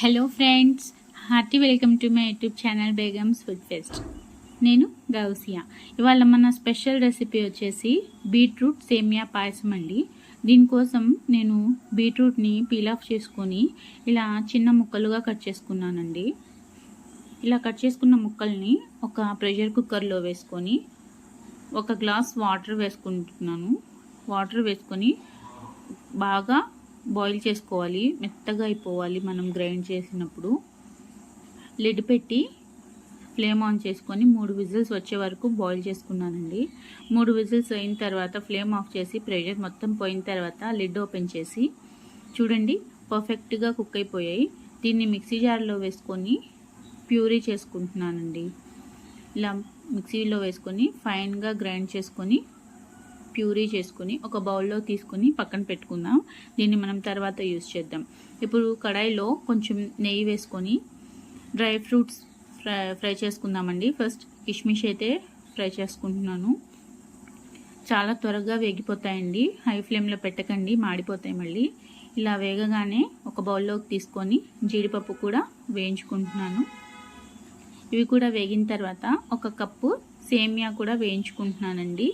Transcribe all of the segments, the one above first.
Hello friends hearty welcome to my YouTube channel Begums food fest నేను గౌసియా. ఇవాళ మన special recipe వచ్చేసి beetroot సేమియా పాయసం అండి. దీనికోసం నేను బీట్రూట్ని పీల్ ఆఫ్ చేసుకొని ఇలా చిన్న ముక్కలుగా కట్ చేసుకున్నానండి. ఇలా కట్ చేసుకున్న ముక్కల్ని ఒక ప్రెషర్ కుక్కర్లో వేసుకొని ఒక గ్లాస్ వాటర్ వేసుకుంటున్నాను. వాటర్ వేసుకొని బాగా బాయిల్ చేసుకోవాలి. మెత్తగా అయిపోవాలి మనం గ్రైండ్ చేసినప్పుడు. లిడ్ పెట్టి ఫ్లేమ్ ఆన్ చేసుకొని మూడు విజిల్స్ వచ్చే వరకు బాయిల్ చేసుకున్నానండి. మూడు విజిల్స్ అయిన తర్వాత ఫ్లేమ్ ఆఫ్ చేసి ప్రెషర్ మొత్తం పోయిన తర్వాత లిడ్ ఓపెన్ చేసి చూడండి పర్ఫెక్ట్గా కుక్ అయిపోయాయి. దీన్ని మిక్సీ జార్లో వేసుకొని ప్యూరీ చేసుకుంటున్నానండి. ఇలా మిక్సీలో వేసుకొని ఫైన్గా గ్రైండ్ చేసుకొని ప్యూరీ చేసుకుని ఒక బౌల్లో తీసుకుని పక్కన పెట్టుకుందాం. దీన్ని మనం తర్వాత యూస్ చేద్దాం. ఇప్పుడు కడాయిలో కొంచెం నెయ్యి వేసుకొని డ్రై ఫ్రూట్స్ ఫ్రై ఫ్రై చేసుకుందామండి. ఫస్ట్ కిష్మిష్ అయితే ఫ్రై చేసుకుంటున్నాను. చాలా త్వరగా వేగిపోతాయండి. హై ఫ్లేమ్లో పెట్టకండి మాడిపోతాయి మళ్ళీ. ఇలా వేగగానే ఒక బౌల్లోకి తీసుకొని జీడిపప్పు కూడా వేయించుకుంటున్నాను. ఇవి కూడా వేగిన తర్వాత ఒక కప్పు సేమియా కూడా వేయించుకుంటున్నానండి.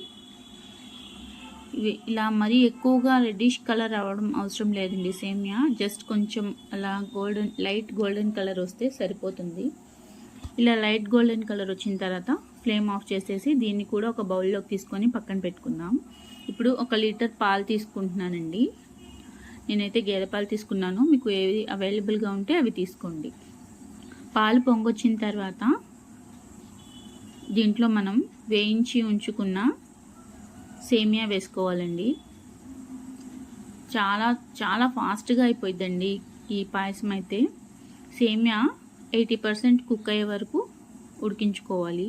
ఇలా మరీ ఎక్కువగా రెడ్డిష్ కలర్ అవ్వడం అవసరం లేదండి సేమియా. జస్ట్ కొంచెం అలా గోల్డెన్ లైట్ గోల్డెన్ కలర్ వస్తే సరిపోతుంది. ఇలా లైట్ గోల్డెన్ కలర్ వచ్చిన తర్వాత ఫ్లేమ్ ఆఫ్ చేసేసి దీన్ని కూడా ఒక బౌల్లోకి తీసుకొని పక్కన పెట్టుకుందాం. ఇప్పుడు ఒక లీటర్ పాలు తీసుకుంటున్నానండి. నేనైతే గేదె పాలు తీసుకున్నాను. మీకు ఏవి అవైలబుల్గా ఉంటే అవి తీసుకోండి. పాలు పొంగొచ్చిన తర్వాత దీంట్లో మనం వేయించి ఉంచుకున్న సేమియా వేసుకోవాలండి. చాలా చాలా ఫాస్ట్గా అయిపోయిందండి ఈ పాయసం అయితే. సేమియా ఎయిటీ పర్సెంట్ కుక్ అయ్యే వరకు ఉడికించుకోవాలి.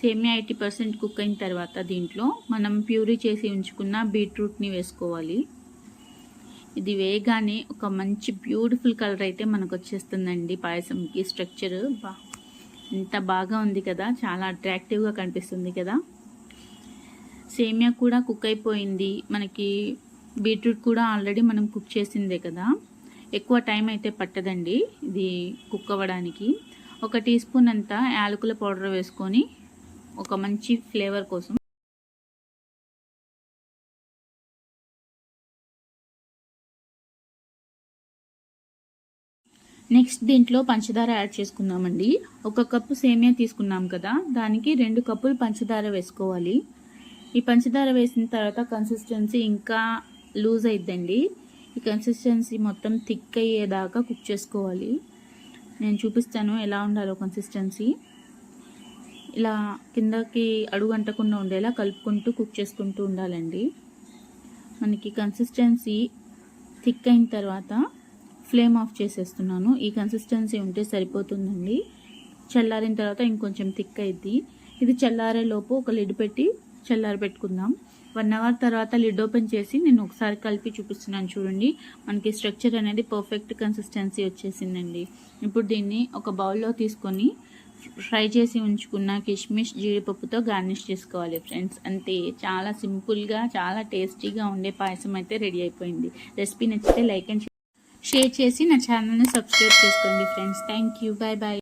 సేమియా ఎయిటీ పర్సెంట్ కుక్ అయిన తర్వాత దీంట్లో మనం ప్యూరీ చేసి ఉంచుకున్న బీట్రూట్ని వేసుకోవాలి. ఇది వేగానే ఒక మంచి బ్యూటిఫుల్ కలర్ అయితే మనకు వచ్చేస్తుందండి పాయసంకి. స్ట్రక్చర్ బా ఎంత బాగా ఉంది కదా చాలా అట్రాక్టివ్గా కనిపిస్తుంది కదా. సేమియా కూడా కుక్ అయిపోయింది. మనకి బీట్రూట్ కూడా ఆల్రెడీ మనం కుక్ చేసిందే కదా. ఎక్కువ టైం అయితే పట్టదండి ఇది కుక్ అవ్వడానికి. ఒక టీ స్పూన్ అంతా యాలకుల పౌడర్ వేసుకొని ఒక మంచి ఫ్లేవర్ కోసం నెక్స్ట్ దీంట్లో పంచదార యాడ్ చేసుకుందామండి. ఒక కప్పు సేమియా తీసుకున్నాం కదా. దానికి రెండు కప్పులు పంచదార వేసుకోవాలి. ఈ పంచదార వేసిన తర్వాత కన్సిస్టెన్సీ ఇంకా లూజ్ అయిద్దండి. ఈ కన్సిస్టెన్సీ మొత్తం థిక్ అయ్యేదాకా కుక్ చేసుకోవాలి. నేను చూపిస్తాను ఎలా ఉండాలో కన్సిస్టెన్సీ ఇలా కిందకి అడుగు అంటకుండా ఉండేలా కలుపుకుంటూ కుక్ చేసుకుంటూ ఉండాలండి. మనకి కన్సిస్టెన్సీ థిక్ అయిన తర్వాత ఫ్లేమ్ ఆఫ్ చేసేస్తున్నాను. ఈ కన్సిస్టెన్సీ ఉంటే సరిపోతుందండి. చల్లారిన తర్వాత ఇంకొంచెం థిక్ అయింది ఇది చల్లారే లోపు ఒక లిడ్ పెట్టి చల్లారి పెట్టుకుందాం. వన్ అవర్ తర్వాత లిడ్ ఓపెన్ చేసి నేను ఒకసారి కలిపి చూపిస్తున్నాను చూడండి. మనకి స్ట్రక్చర్ అనేది పర్ఫెక్ట్ కన్సిస్టెన్సీ వచ్చేసిందండి. ఇప్పుడు దీన్ని ఒక బౌల్లో తీసుకొని ఫ్రై చేసి ఉంచుకున్న కిష్మిష్ జీడిపప్పుతో గార్నిష్ చేసుకోవాలి ఫ్రెండ్స్. అంతే. చాలా సింపుల్గా చాలా టేస్టీగా ఉండే పాయసం అయితే రెడీ అయిపోయింది. రెసిపీ నచ్చితే లైక్ అండ్ షేర్ చేసి నా ఛానల్ని సబ్స్క్రైబ్ చేసుకోండి friends. Thank you. Bye bye